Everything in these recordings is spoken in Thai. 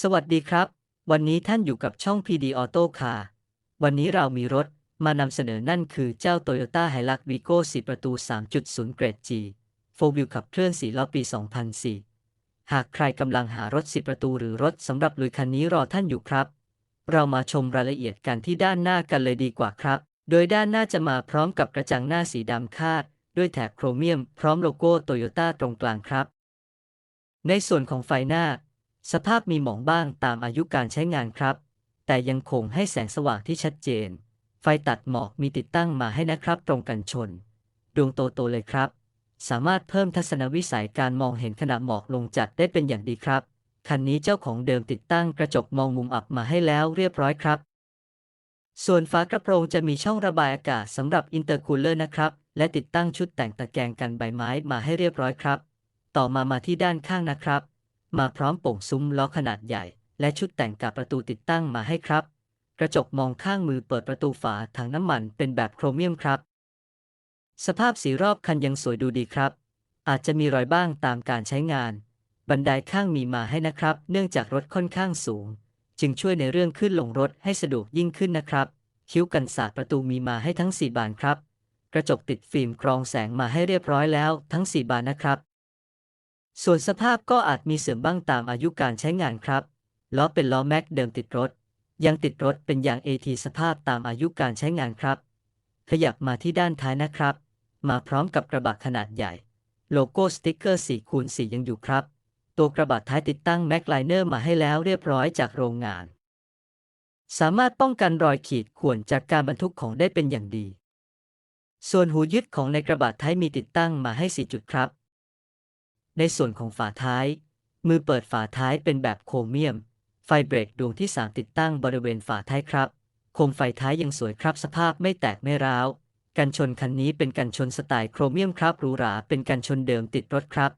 สวัสดีครับ วันนี้ท่านอยู่กับช่อง PD Auto Car วันนี้เรามีรถมานำเสนอนั่นคือเจ้า Toyota Hilux Vigo 4 ประตู 3.0 เกรด G 4 Wheel ขับเคลื่อน4ล้อปี 2004 หากใครกำลังหารถ 10 ประตูหรือรถสำหรับลุยคันนี้รอท่านอยู่ครับ เรามาชมรายละเอียดกันที่ด้านหน้ากันเลยดีกว่าครับ โดยด้านหน้าจะมาพร้อมกับกระจังหน้าสีดำคาด ด้วยแถบโครเมียม พร้อมโลโก้โตโยต้าตรงกลางครับ ในส่วนของไฟหน้า สภาพมีหมองบ้างตามอายุการใช้งานครับ แต่ยังคงให้แสงสว่างที่ชัดเจน ไฟตัดหมอกมีติดตั้งมาให้นะครับ ตรงกันชน ดวงโตๆเลยครับ สามารถเพิ่มทัศนวิสัยการมองเห็นขณะหมอกลงจัดได้เป็นอย่างดีครับ คันนี้เจ้าของเดิมติดตั้งกระจกมองมุมอับมาให้แล้วเรียบร้อยครับ ส่วนฝากระโปรงจะมีช่องระบายอากาศสำหรับอินเตอร์คูลเลอร์นะครับ และติดตั้งชุดแต่งตะแกรงกันใบไม้มาให้เรียบร้อยครับ ต่อมามาที่ด้านข้างนะครับ มาพร้อมโป่งซุ้มล้อขนาดใหญ่ และชุดแต่งกับประตูติดตั้งมาให้ครับ กระจกมองข้างมือเปิดประตูฝาถังน้ำมันเป็นแบบโครเมียมครับ สภาพสีรอบคันยังสวยดูดีครับ อาจจะมีรอยบ้างตามการใช้งาน บันไดข้างมีมาให้นะครับ เนื่องจากรถค่อนข้างสูง จึงช่วยในเรื่องขึ้นลงรถให้สะดวกยิ่งขึ้นนะครับ คิ้วกันศาสตร์ประตูมีมาให้ทั้ง 4 บานครับ กระจกติดฟิล์มกรองแสงมาให้เรียบร้อยแล้วทั้ง 4 บานนะครับ ส่วนสภาพก็อาจมีเสื่อมบ้างตามอายุการใช้งานครับล้อเป็นล้อแม็กเดิมติดรถ ยังติดรถเป็นอย่าง AT สภาพตามอายุการใช้งานครับ ขยับมาที่ด้านท้ายนะครับ มาพร้อมกับกระบะขนาดใหญ่ โลโก้สติ๊กเกอร์4คูณ4ยังอยู่ครับ ตัวกระบะท้ายติดตั้งแม็กไลเนอร์มาให้แล้วเรียบร้อยจากโรงงาน สามารถป้องกันรอยขีดข่วนจากการบรรทุกของได้เป็นอย่างดี ส่วนหูยึดของในกระบะท้ายมีติดตั้งมาให้ 4 จุดครับ ในส่วนของฝาท้าย มือเปิดฝาท้ายเป็นแบบโครเมียม ไฟเบรกดวงที่ 3 ติดตั้งบริเวณฝาท้ายครับ โคมไฟท้ายยังสวยครับสภาพไม่แตกไม่ร้าว กันชนคันนี้เป็นกันชนสไตล์โครเมียมครับหรูหราเป็นกันชนเดิมติดรถครับ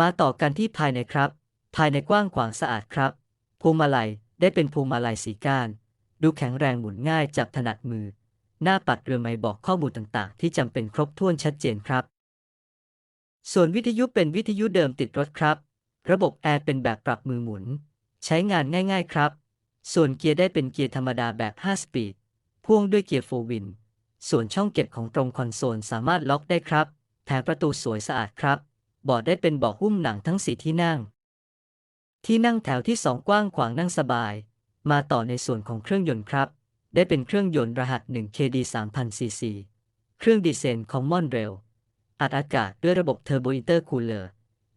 มาต่อกันที่ภายในครับ ภายในกว้างขวางสะอาดครับพวงมาลัยได้เป็นพวงมาลัยสีก้าน ดูแข็งแรงหมุนง่ายจับถนัดมือ หน้าปัดเรือไม้บอกข้อมูลต่างๆ ที่จำเป็นครบถ้วนชัดเจนครับ ส่วนวิทยุเป็นวิทยุเดิมติดรถครับ ระบบแอร์เป็นแบบปรับมือหมุน ใช้งานง่ายๆครับ ส่วนเกียร์ได้เป็นเกียร์ธรรมดาแบบ 5 สปีด พ่วงด้วยเกียร์โฟวิน ส่วนช่องเก็บของตรงคอนโซลสามารถล็อกได้ครับแผงประตูสวยสะอาดครับบาะได้เป็นเบาะหุ้มหนังทั้งสีที่นั่ง ที่นั่งแถวที่2กว้างขวางนั่งสบาย มาต่อในส่วนของเครื่องยนต์ครับ ได้เป็นเครื่องยนต์รหัส 1KD 3000 cc เครื่องดีเซล Common Rail อัดอากาศด้วยระบบ Turbo Intercooler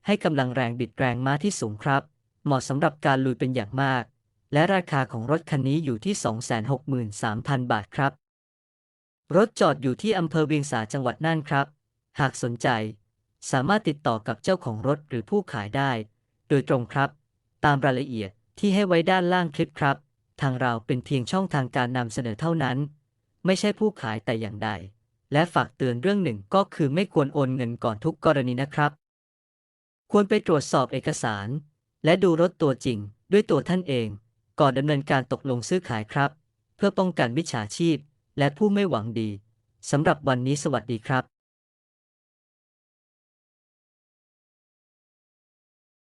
ให้กำลังแรงบิดแรงม้าที่สูงครับ เหมาะสำหรับการลุยเป็นอย่างมาก และราคาของรถคันนี้อยู่ที่ 263,000 บาทครับ รถจอดอยู่ที่อำเภอเวียงสาจังหวัดน่านครับ หากสนใจ สามารถติดต่อกับเจ้าของรถหรือผู้ขายได้ โดยตรงครับ ตามรายละเอียดที่ให้ไว้ด้านล่างคลิปครับ ทางเราเป็นเพียงช่องทางการนำเสนอเท่านั้น ไม่ใช่ผู้ขายแต่อย่างใด และฝากเตือนเรื่องหนึ่งก็คือไม่ควรโอนเงินก่อนทุกกรณีนะครับ ควรไปตรวจสอบเอกสาร และดูรถตัวจริง ด้วยตัวท่านเอง ก่อนดำเนินการตกลงซื้อขายครับ เพื่อป้องกันมิจฉาชีพ และผู้ไม่หวังดีสำหรับวันนี้สวัสดีครับ